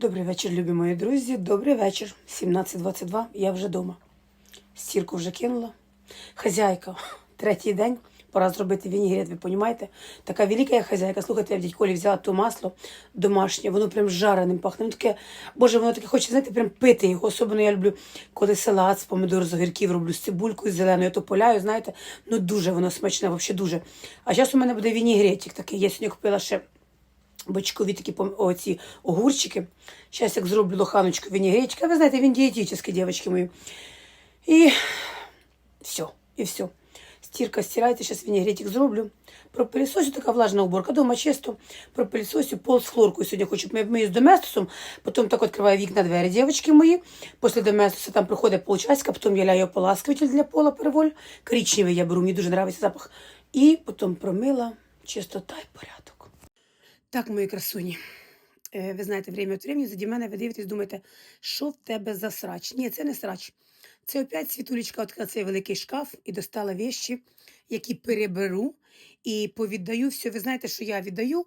Добрий вечір, любі мої друзі. Добрий вечір. 17.22. Я вже вдома. Стірку вже кинула. Хазяйка, третій день. Пора зробити вінігрет, ви розумієте? Така велика я хазяйка. Слухайте, я в дядьколі взяла то масло домашнє, воно прям жареним пахне. Воно таке, боже, воно таке хоче, знаєте, прям пити його. Особливо я люблю, коли салат з помидор з огірків роблю з цибулькою зеленою, я то поляю, знаєте, ну дуже воно смачне, взагалі дуже. А зараз у мене буде вінігретик такий. Я сьогодні купила ще бочкові такі оці огурчики. Зараз як зроблю лоханочку вінігречка. Ви знаєте, він дієтичний, дівчатки мої. І все, і все. Стірка стирається, зараз вінігретик зроблю. Пропилісосю, така влажна уборка. Дома чисто. Пропилісосю пол з хлоркою. Сьогодні хочу помию з доместосом, потім так відкриваю вікна двері, дівчатки мої. Після доместоса там проходить полчасика, потім я ляю ополаскуватель для пола переволь. Коричневий я беру, мені дуже подобається запах. І потім промила чистота і порядок. Так, мої красуні. Е, Ви знаєте, время від времени заді мене ви дивитесь, думаєте, що в тебе за срач? Ні, це не срач. Це опять світулечка відкрила цей великий шкаф і достала вещі, які переберу і повіддаю все. Ви знаєте, що я віддаю.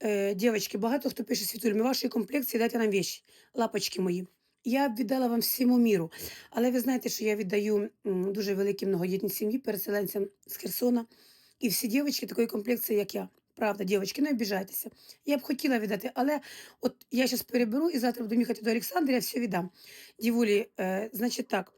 Е, дівчатки, багато хто пише світуль, вашої комплекції дайте нам вещі, лапочки мої. Я б віддала вам всьому міру. Але ви знаєте, що я віддаю дуже великій многодітній сім'ї, переселенцям з Херсона. І всі дівчатки такої комплекції, як я. Правда, дівчатки, не обіжайтеся. Я б хотіла віддати, але от я зараз переберу і завтра буду їхати до Олександра, я все віддам. Дівулі, е, значить так.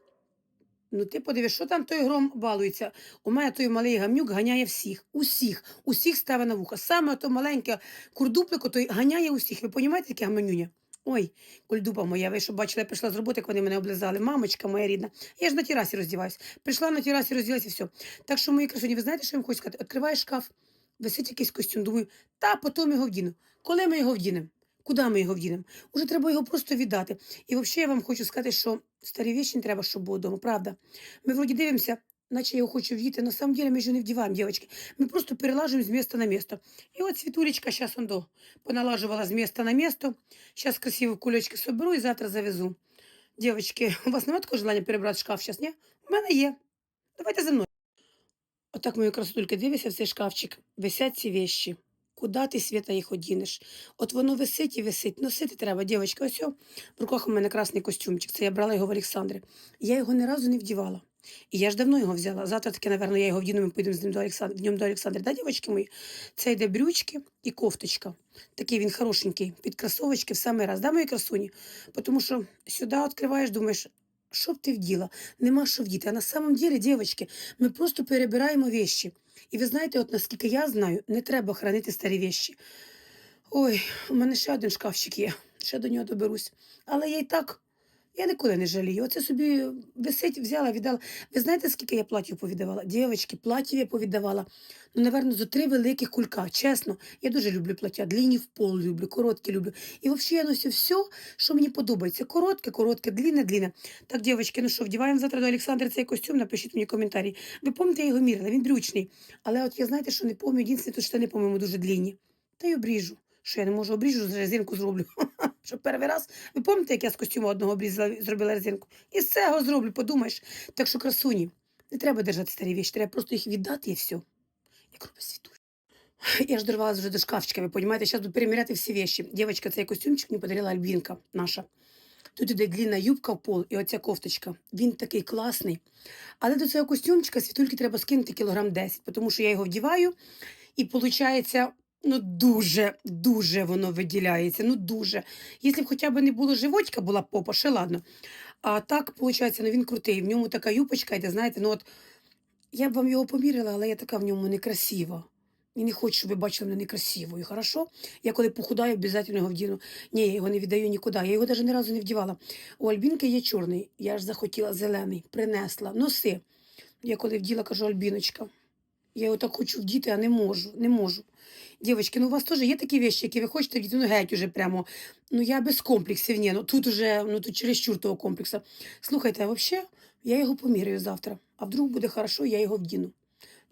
Ну, ти подивись, що там той гром балується. У мене той малий гамнюк ганяє всіх, усіх, усіх ставить на вуха. Саме то маленьке курдуплико, той ганяє усіх. Ви розумієте, яке гаманюня? Ой, кульдупа моя, ви що бачили, я прийшла з роботи, як вони мене облизали. Мамочка моя рідна. Я ж на терасі роздіваюсь. Прийшла на терасі, розділася і все. Так що, мої красуні, ви знаєте, що я вам хочу сказати? Відкриваєш шкаф, висить якийсь костюм. Думаю, та потім його вдіну. Коли ми його вдінемо? Куди ми його вдінемо? Уже треба його просто віддати. І взагалі я вам хочу сказати, що старі не треба, щоб було вдома, правда? Ми вроді дивимося, наче я його хочу вдіти. На самом деле ми ж не вдіваємо, дівчатки. Ми просто перелажуємо з міста на місто. І от Світулечка зараз он до поналажувала з міста на місто. Зараз красиво в кульочки соберу і завтра завезу. Дівчатки, у вас немає такого желання перебрати шкаф зараз, ні? У мене є. Давайте за мною. Отак, мої красотульки, дивися в цей шкафчик. Висять ці вещі. Куди ти світа їх одінеш? От воно висить і висить. Носити треба, дівчатка. Ось в руках у мене красний костюмчик. Це я брала його в Олександрі. Я його ні разу не вдівала. І я ж давно його взяла. Завтра таки, напевно, я його вдіну, ми поїдемо з ним до Олександра. Днем до Олександра. Да, дівчатки мої? Це йде брючки і кофточка. Такий він хорошенький, під кросовочки в самий раз. Да, мої красуні? Тому що сюди відкриваєш, думаєш, що б ти вділа? Нема що вдіти. А на самом деле, дівчатки, ми просто перебираємо вещі. І ви знаєте, от наскільки я знаю, не треба хранити старі вещі. Ой, у мене ще один шкафчик є, ще до нього доберусь. Але я й так, я ніколи не жалію. Оце собі висить, взяла, віддала. Ви знаєте, скільки я платів повіддавала? Дівчатки, платів я повіддавала. Ну, напевно, за три великих кулька. Чесно, я дуже люблю плаття. Длинні в пол люблю, короткі люблю. І взагалі я ношу все, що мені подобається. Коротке, коротке, длинне, длинне. Так, дівчатки, ну що, вдіваємо завтра до Олександра цей костюм, напишіть мені коментарі. Ви пам'ятаєте, я його мірила, він брючний. Але от я знаєте, що не пам'ятаю, єдине, то штани, по-моєму, дуже длинні. Та й обріжу. Що я не можу обріжу, резинку зроблю. Щоб перший раз. Ви пам'ятаєте, як я з костюму одного обрізала, зробила резинку? І з цього зроблю, подумаєш. Так що, красуні, не треба держати старі віші, треба просто їх віддати і все. Як робить світу. Я ж дорвалася вже до шкафчика, ви розумієте, зараз буду переміряти всі вещи. Дівчинка, цей костюмчик мені подарила Альбінка наша. Тут іде длінна юбка в пол і оця кофточка. Він такий класний. Але до цього костюмчика світульки треба скинути кілограм 10, тому що я його вдіваю, і виходить, ну дуже, дуже воно виділяється. Ну дуже. Якщо б хоча б не було животика, була б попа, ще ладно. А так, виходить, ну він крутий. В ньому така юбочка, йде, знаєте, ну от я б вам його поміряла, але я така в ньому некрасива. І не хочу, щоб ви бачили мене некрасивою, хорошо? Я коли похудаю, обов'язково його вдіну. Ні, я його не віддаю нікуди. Я його навіть ні разу не вдівала. У Альбінки є чорний, я ж захотіла зелений, принесла. Носи. Я коли вділа, кажу, Альбіночка, я його так хочу вдіти, а не можу, не можу. Дівчатки, ну у вас теж є такі вещі, які ви хочете вдіти, ну геть уже прямо. Ну я без комплексів, ні, ну тут уже, ну тут чересчур того комплексу. Слухайте, а взагалі, я його поміряю завтра, а вдруг буде хорошо, я його вдіну.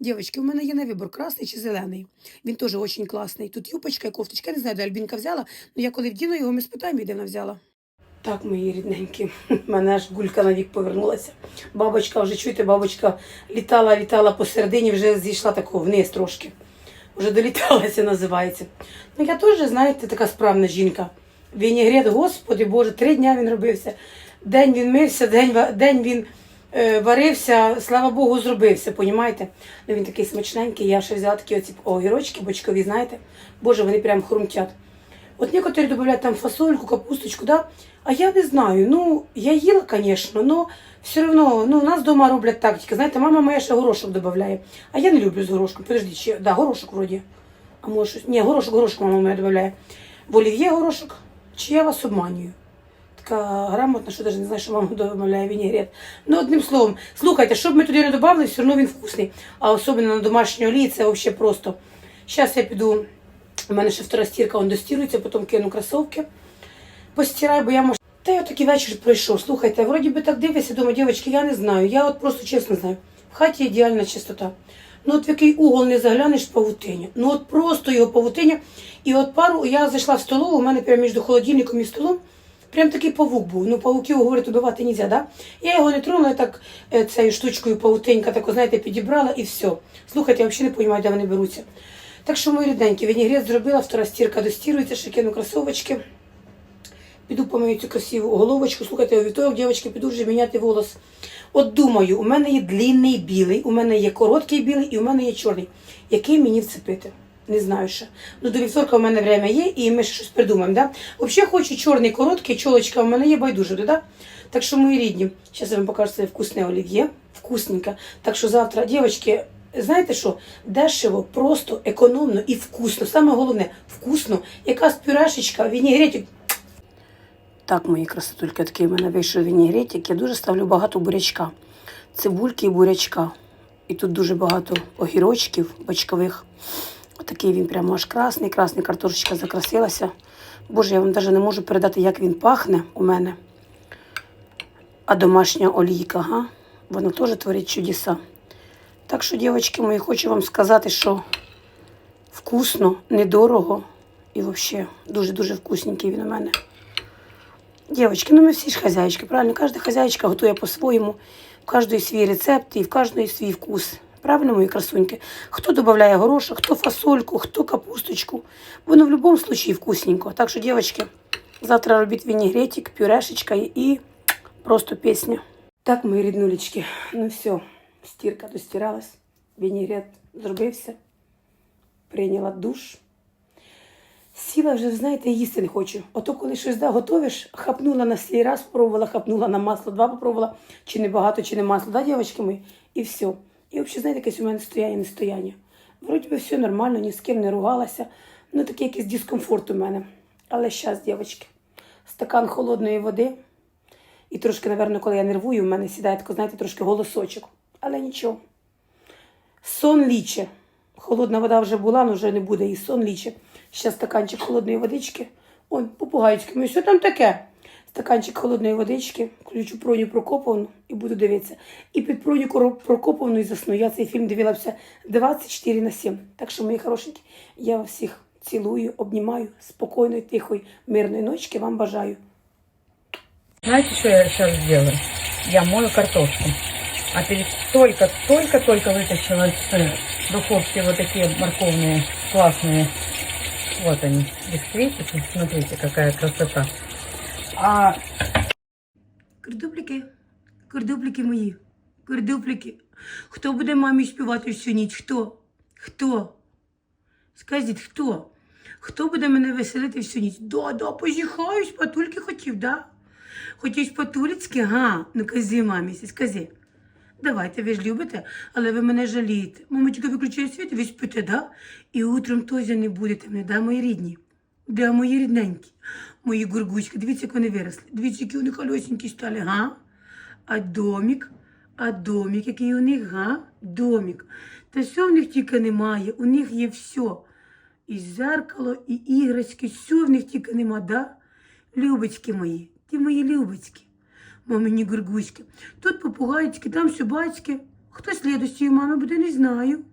Дівчатки, у мене є на вибір красний чи зелений. Він теж дуже класний. Тут юбочка і кофточка. Я не знаю, де Альбінка взяла, але я коли вдіну його, ми спитаємо, де вона взяла. Так, мої рідненькі, мене аж гулька на вік повернулася. Бабочка, вже чуєте, бабочка літала, літала посередині, вже зійшла тако вниз трошки. Вже доліталася, називається. Ну, я теж, знаєте, така справна жінка. Вінігрет, господи Боже, три дня він робився. День він мився, день, день він е, варився, слава Богу, зробився, понімаєте? Ну він такий смачненький, я ще взяла такі оці огірочки бочкові, знаєте? Боже, вони прям хрумтять. От некоторі додають там фасольку, капусточку, да? а я не знаю. Ну, я їла, звісно, но все одно, ну, у нас вдома роблять так. Тільки, знаєте, мама моя ще горошок додає. А я не люблю з горошком. Подожди, чи, да, горошок вроді. А може щось. Ні, горошок, горошок мама моя додає. В олів'є горошок, чи я вас обманюю? Така грамотна, що навіть не знаю, що мама додає вінігрет. Ну, одним словом, слухайте, що б ми туди не додали, все одно він вкусний. А особливо на домашній олії це взагалі просто. Зараз я піду, у мене ще втора стірка, он достірується, потім кину кросовки. Постираю, бо я може. Та й отакий вечір пройшов. Слухайте, вроді би так дивишся, думаю, дівчатки, я не знаю. Я от просто чесно знаю. В хаті ідеальна чистота. Ну от в який угол не заглянеш павутиня. Ну от просто його павутиня. І от пару я зайшла в столову, у мене прямо між холодильником і столом. Прям такий павук був. Ну, павуків, говорять, убивати не можна, да? Я його не тронула, я так е, цією штучкою павутинька, так, знаєте, підібрала і все. Слухайте, я взагалі не розумію, де вони беруться. Так що, мої рідненькі, вінігрет зробила, втора стірка достірується, ще кину кросовочки. Піду помию цю красиву головочку. Слухайте, у вівторок, дівчатки, піду вже міняти волос. От думаю, у мене є длинний білий, у мене є короткий білий і у мене є чорний. Який мені вцепити? Не знаю ще. Ну, до вівторка у мене время є, і ми щось придумаємо. Да? Взагалі хочу чорний, короткий, чолочка у мене є байдуже, да? Так що, мої рідні, зараз я вам покажу це вкусне олів'є, вкусненьке. Так що завтра, дівчатки, знаєте що? Дешево, просто, економно і вкусно. Саме головне, вкусно. Якась пюрешечка, вінігретик. Так, мої красотульки, такий в мене вийшов вінігретик. Я дуже ставлю багато бурячка. Цибульки і бурячка. І тут дуже багато огірочків бочкових. Отакий він прямо аж красний, красний картошечка закрасилася. Боже, я вам навіть не можу передати, як він пахне у мене. А домашня олійка, га? Вона теж творить чудеса. Так що, дівчатки мої, хочу вам сказати, що вкусно, недорого і взагалі дуже-дуже вкусненький він у мене. Дівчатки, ну ми всі ж хазяїчки, правильно? Кожна хазяїчка готує по-своєму, в кожної свій рецепт і в кожної свій вкус. Правильно, мої красуньки? Хто додає горошок, хто фасольку, хто капусточку. Воно в будь-якому випадку вкусненько. Так що, дівчатки, завтра робіть вінігретик, пюрешечка і просто пісня. Так, мої ріднулечки, ну все, стірка достиралась, вінігрет зробився, прийняла душ. Сіла вже, знаєте, їсти не хочу. Ото коли щось да, готовиш, хапнула на слій раз, спробувала, хапнула на масло, два попробувала, чи не багато, чи не масло, да, дівчатки мої, і все. І взагалі, знаєте, якесь у мене стояння, нестояння. Вроді би все нормально, ні з ким не ругалася. Ну, такий якийсь дискомфорт у мене. Але зараз, дівчатки, стакан холодної води. І трошки, напевно, коли я нервую, в мене сідає, тако, знаєте, трошки голосочок. Але нічого. Сон ліче. Холодна вода вже була, але вже не буде. І сон ліче. Ще стаканчик холодної водички. Ой, попугайчики, ну що там таке? Стаканчик холодної водички, включу Проню Прокоповну і буду дивитися. І під Проню Прокоповну і засну. Я цей фільм дивилася 24 на 7. Так що, мої хорошенькі, я вас всіх цілую, обнімаю. Спокійної, тихої, мирної ночки вам бажаю. Знаете, что я сейчас сделаю? Я мою картошку А перед только, только, только вытащила из э, духовки вот такие морковные классные. Вот они, бисквитики. Смотрите, какая красота. А Картопліки, картопліки мої, картопліки. Хто буде мамі співати всю ніч? Хто? Хто? Скажіть, хто? Хто буде мене веселити всю ніч? Да, да, позіхаюсь, патульки хотів, да? Хотів патулицьки, га? Ну кази мамі, скажи. Давайте, ви ж любите, але ви мене жалієте. Мамочка виключає світ, ви спите, да? І утром теж не будете мене, да, мої рідні? Да, мої рідненькі, мої гургучки, дивіться, як вони виросли. Дивіться, які вони колесенькі стали, га? А домік, а домік, який у них, га? Домік. Та що в них тільки немає, у них є все. І зеркало, і іграшки, все в них тільки нема, да? Любочки мої, ті мої любочки, мамині гургучки. Тут попугайчики, там собачки. Хто слідущою мами буде, не знаю.